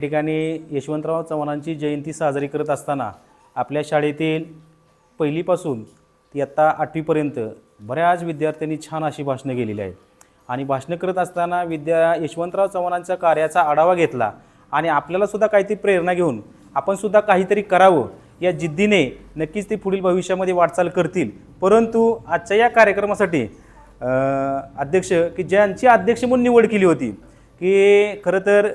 ठिकाणी यशवंतराव चव्हाणांची जयंती साजरी करत असताना आपल्या शाळेतील पहिलीपासून ती आत्ता आठवीपर्यंत बऱ्याच विद्यार्थ्यांनी छान अशी भाषणं केलेली आहेत. आणि भाषणं करत असताना विद्या यशवंतराव चव्हाणांच्या कार्याचा आढावा घेतला आणि आपल्यालासुद्धा काहीतरी प्रेरणा घेऊन आपणसुद्धा काहीतरी करावं या जिद्दीने नक्कीच ते पुढील भविष्यामध्ये वाटचाल करतील. परंतु आजच्या या कार्यक्रमासाठी अध्यक्ष की ज्यांची अध्यक्ष म्हणून निवड केली होती की खरं तर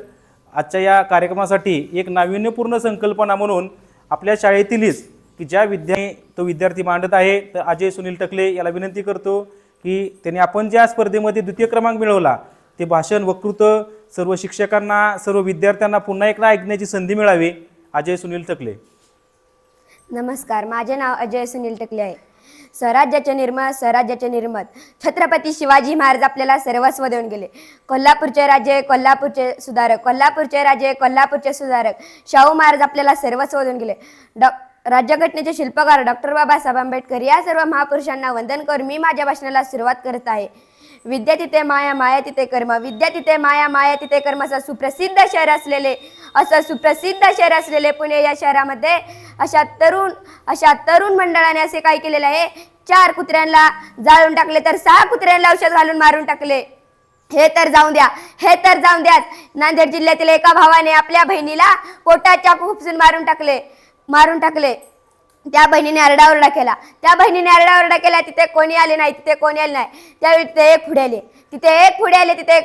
आजच्या या कार्यक्रमासाठी एक नाविन्यपूर्ण संकल्पना म्हणून आपल्या शाळेतीलच की ज्या विद्या तो विद्यार्थी मांडत आहे तर अजय सुनील टकले याला विनंती करतो की त्यांनी आपण ज्या स्पर्धेमध्ये द्वितीय क्रमांक मिळवला ते भाषण वक्तृत्व सर्व शिक्षकांना सर्व विद्यार्थ्यांना पुन्हा एकदा ऐकण्याची संधी मिळावी. अजय सुनील टकले. नमस्कार माझे नाव अजय सुनील टकले आहे. स्वराज्याचे निर्माण स्वराज्याचे निर्मत छत्रपती शिवाजी महाराज आपल्याला सर्वस्व देऊन गेले. कोल्हापूरचे राजे कोल्हापूरचे सुधारक. कोल्हापूरचे राजे कोल्हापूरचे सुधारक. शाहू महाराज आपल्याला सर्वस्व देऊन गेले. डॉ राज्यघटनेचे शिल्पकार डॉक्टर बाबासाहेब आंबेडकर या सर्व महापुरुषांना वंदन करून मी माझ्या भाषणाला सुरुवात करत आहे. विद्या तिथे माया माया तिथे कर्म. विद्या तिथे माया माया तिथे कर्म असं सुप्रसिद्ध शहर असलेले असं सुप्रसिद्ध शहर असलेले पुणे या शहरामध्ये अशा तरुण अशा तरुण मंडळाने असे काय केलेलं आहे? चार कुत्र्यांना जाळून टाकले तर सहा कुत्र्यांना औषध घालून मारून टाकले. हे तर जाऊन द्या हे तर जाऊन द्या नांदेड जिल्ह्यातील एका भावाने आपल्या बहिणीला पोटात चाकू खुपसून मारून टाकले मारून टाकले. त्या बहिणीने आरडाओरडा केला. त्या बहिणीने आरडाओरडा केला तिथे कोणी आले नाही तिथे कोणी आले नाही. त्यावेळी तिथे एक पुढे आले तिथे एक पुढे आले तिथे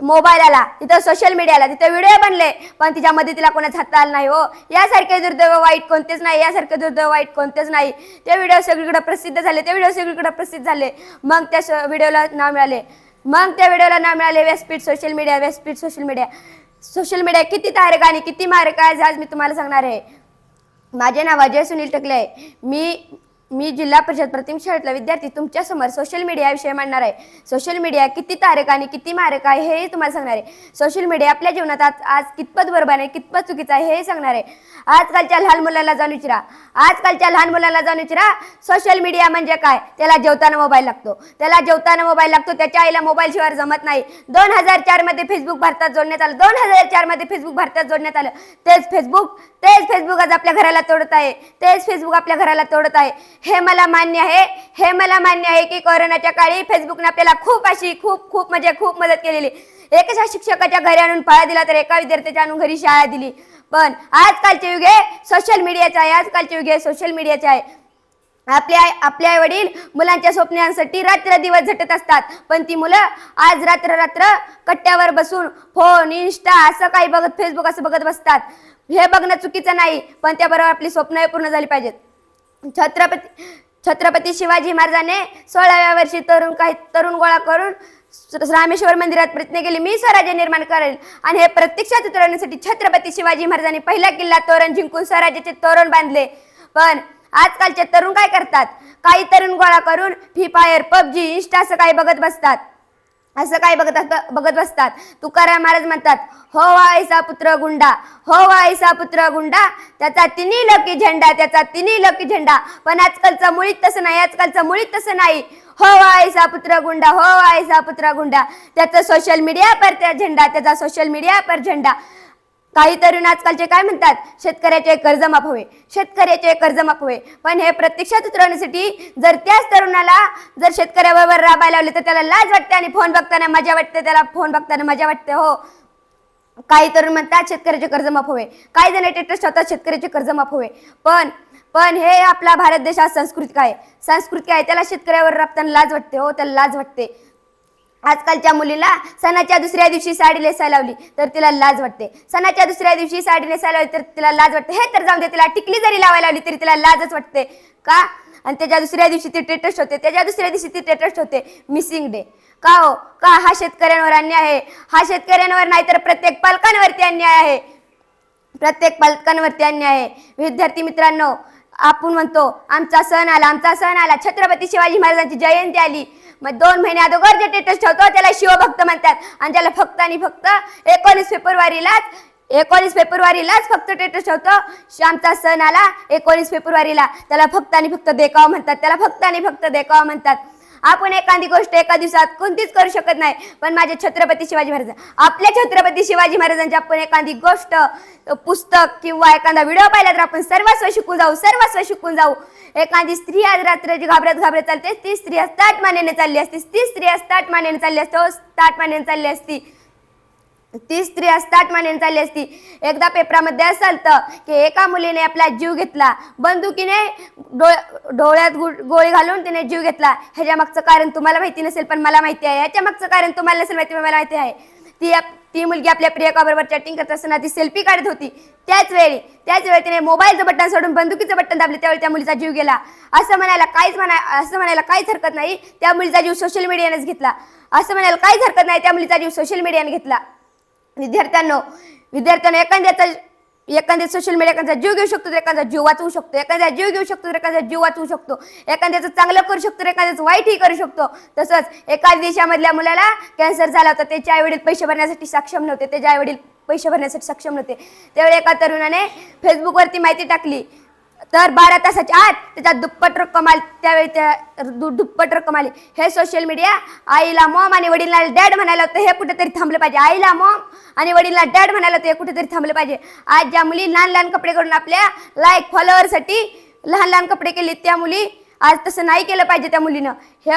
मोबाईल आला तिथं सोशल मीडिया आला तिथं व्हिडिओ बनले पण तिच्यामध्ये तिला कोणाच हात आला नाही हो. यासारखे दुर्दैव वाईट कोणतेच नाही यासारखे दुर्दैव वाईट कोणतेच नाही. ते व्हिडिओ सगळीकडे प्रसिद्ध झाले ते व्हिडिओ सगळीकडे प्रसिद्ध झाले. मग त्या व्हिडिओला नाव मिळाले. मग त्या व्हिडिओला नाव मिळाले व्यासपीठ सोशल मीडिया व्यासपीठ सोशल मीडिया सोशल मीडिया किती तारक आणि किती मारक आहे आज मी तुम्हाला सांगणार आहे. माझे नाव अजय सुनील टकले आहे. मी मी जिल्हा परिषद प्राथमिक शाळेतला विद्यार्थी तुमच्यासमोर सोशल मीडियाविषयी मांडणार आहे. सोशल मीडिया किती तारक आणि किती मारक आहे हेही तुम्हाला सांगणार आहे. सोशल मीडिया आपल्या जीवनात आज आज कितपत बरोबर आहे कितपत चुकीचं आहे हेही सांगणार आहे. आजकालच्या लहान मुलाला जाऊन विचारा. आजकालच्या लहान मुलाला जाऊन विचारा. सोशल मीडिया म्हणजे काय? त्याला जेवताना मोबाईल लागतो. त्याला जेवताना मोबाईल लागतो. त्याच्या आईला मोबाईल शिवाय जमत नाही. दोन हजार चारमध्ये फेसबुक भारतात जोडण्यात आलं. दोन हजार चारमध्ये फेसबुक भारतात जोडण्यात आलं. तेच फेसबुक तेच फेसबुक आज आपल्या घराला तोडत आहे. तेच फेसबुक आपल्या घराला तोडत आहे. हे मला मान्य आहे. हे मला मान्य आहे की कोरोनाच्या काळी फेसबुकने आपल्याला खूप अशी खूप खूप म्हणजे खूप मदत केलेली. एकशा शिक्षकाच्या घरी आणून फळा दिला तर एका विद्यार्थ्याच्या आणून घरी शाळा दिली. पण आजकालचे युग हे सोशल मीडियाचं आहे. आजकालचे युग सोशल मीडियाचे आहे. आपल्या आपले आई वडील मुलांच्या स्वप्नांसाठी रात्र दिवस झटत असतात. पण ती मुलं आज रात्र रात्र कट्ट्यावर बसून फोन इंस्टा असं काही बघत फेसबुक असं बघत बसतात. हे बघणं चुकीचं नाही. पण त्याबरोबर आपली स्वप्न पूर्ण झाली पाहिजेत. छत्रपती छत्रपती शिवाजी महाराजाने सोळाव्या वर्षी तरुण काही तरुण गोळा करून रामेश्वर मंदिरात प्रयत्न केले. मी स्वराज्य निर्माण करेल. आणि हे प्रत्यक्षात उतरवण्यासाठी छत्रपती शिवाजी महाराजांनी पहिला किल्ला तोरण जिंकून स्वराज्याचे तोरण बांधले. पण आजकालचे तरुण काय करतात? काही तरुण गोळा करून फ्री फायर पबजी इंस्टा असं काही बघत बसतात. असं काय बघत असत- बघत बसतात? तुकाराम महाराज म्हणतात हो वाईसा पुत्र गुंडा हो वाईसा पुत्र गुंडा त्याचा तिन्ही लकी झेंडा त्याचा तिन्ही लकी झेंडा पण आजकालचा मुळीत तसं नाही आजकालचं मुळीत तसं नाही. हो वाईसा पुत्र गुंडा हो वाईसा पुत्र गुंडा त्याचा सोशल मीडिया पर त्या झेंडा त्याचा सोशल मीडिया पर झेंडा. काही तरुण आजकालचे काय म्हणतात? शेतकऱ्याचे कर्ज माफ होय शेतकऱ्याचे कर्ज माफ होय पण हे प्रत्यक्षात उतरवण्यासाठी जर त्याच तरुणाला जर शेतकऱ्याबरोबर राबायला लावले तर त्याला लाज वाटते आणि फोन बघताना मजा वाटते. त्याला फोन बघताना मजा वाटते. हो. काही तरुण म्हणतात शेतकऱ्याचे कर्ज माफ होय काही जण टेटस होतात शेतकऱ्याचे कर्ज माफ होय पण पण हे आपला भारत देश हा सांस्कृतिक आहे सांस्कृतिक आहे त्याला शेतकऱ्यावर राबताना लाज वाटते. हो त्याला लाज वाटते. आजकालच्या मुलीला सणाच्या दुसऱ्या दिवशी साडी नेसायला लावली तर तिला लाज वाटते. सणाच्या दुसऱ्या दिवशी साडी नेसायला लावली तर तिला लाज वाटते. हे तर जाऊन दे तिला टिकली जरी लावायला लावली तरी तिला लाजच वाटते. का? आणि त्याच्या दुसऱ्या दिवशी ती टेटस्ट होते. त्याच्या दुसऱ्या दिवशी ती टेटस्ट होते. मिसिंग डे का हो? का हा शेतकऱ्यांवर अन्याय आहे? हा शेतकऱ्यांवर नाही तर प्रत्येक पालकांवरती अन्याय आहे. प्रत्येक पालकांवरती अन्याय आहे. विद्यार्थी मित्रांनो आपण म्हणतो आमचा सण आला आमचा सण आला. छत्रपती शिवाजी महाराजांची जयंती आली. मग दोन महिने अगोदर जे टेटस ठेवतो त्याला शिवभक्त म्हणतात. आणि त्याला फक्त आणि फक्त एकोणीस फेब्रुवारीलाच एकोणीस फेब्रुवारीलाच फक्त टेटस ठेवतो. श्यामचा आमचा सण आला एकोणीस फेब्रुवारीला. त्याला फक्त आणि फक्त देखावा म्हणतात. त्याला फक्त आणि फक्त देखावा म्हणतात. आपण एखादी गोष्ट एका दिवसात कोणतीच करू शकत नाही. पण माझे छत्रपती शिवाजी महाराज आपल्या छत्रपती शिवाजी महाराजांची आपण एखादी गोष्ट पुस्तक किंवा एखादा व्हिडिओ पाहिला तर आपण सर्वस्व शिकून जाऊ सर्वस्व शिकून जाऊ. एखादी स्त्री आज जी घाबरत घाबरत चालते ती स्त्री ताट मानेने चालली असती ती स्त्री ताट मानेने चालली असते ताट मानेने चालली असती. ती स्त्री असतात मानेने चालली असती. एकदा पेपरामध्ये असं तर की एका मुलीने आपला जीव घेतला. बंदुकीने डोळ डोळ्यात गु- गोळी घालून तिने जीव घेतला. ह्याच्या मागचं कारण तुम्हाला माहिती नसेल पण मला माहिती आहे. ह्याच्या मागचं कारण तुम्हाला नसेल माहिती मला माहिती आहे. ती ती मुलगी आपल्या प्रियकाबरोबर चॅटिंग करत असताना ती सेल्फी काढत होती. त्याच वेळी त्याच वेळी तिने मोबाईलचं बटन सोडून बंदुकीचं बटन दाबले. त्यावेळी त्या मुलीचा जीव गेला. असं म्हणायला काहीच म्हणा असं म्हणायला काहीच हरकत नाही. त्या मुलीचा जीव सोशल मीडियानेच घेतला. असं म्हणायला काहीच हरकत नाही. त्या मुलीचा जीव सोशल मीडियाने घेतला. विद्यार्थ्यांनो विद्यार्थ्यांना एखाद्याचा एखाद्या सोशल मीडिया एखादा जीव घेऊ शकतो तर एखादा जीव वाचवू शकतो. एखादा जीव घेऊ शकतो तर एखादा जीव वाचवू शकतो. एखाद्याचं चांगलं करू शकतो तर एखाद्याचं वाईटही करू शकतो. तसंच एका देशामधल्या मुलाला कॅन्सर झाला होता त्याचे आईवडील पैसे भरण्यासाठी सक्षम नव्हते त्याचे आईवडील पैसे भरण्यासाठी सक्षम नव्हते. त्यावेळी एका तरुणाने फेसबुकवरती माहिती टाकली. तर बारा तासाच्या आत त्याच्या दुप्पट रक्कम आली त्यावेळी त्या दु- दुप्पट रक्कम आली. हे सोशल मीडिया आईला मॉम आणि वडिलांना डॅड म्हणायला होतं हे कुठेतरी थांबलं पाहिजे. आईला मॉम आणि वडीलला डॅड म्हणायला होतं हे कुठेतरी थांबलं पाहिजे. आज ज्या मुली लहान लहान कपडे करून आपल्या लाईक फॉलोअरसाठी लहान लहान कपडे केले त्या मुली आज तसं नाही केलं पाहिजे त्या मुलीनं. हे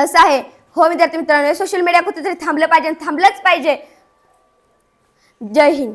असं आहे. हो विद्यार्थी मित्रांनो सोशल मीडिया कुठेतरी थांबलं पाहिजे आणि थांबलंच पाहिजे. जय हिंद.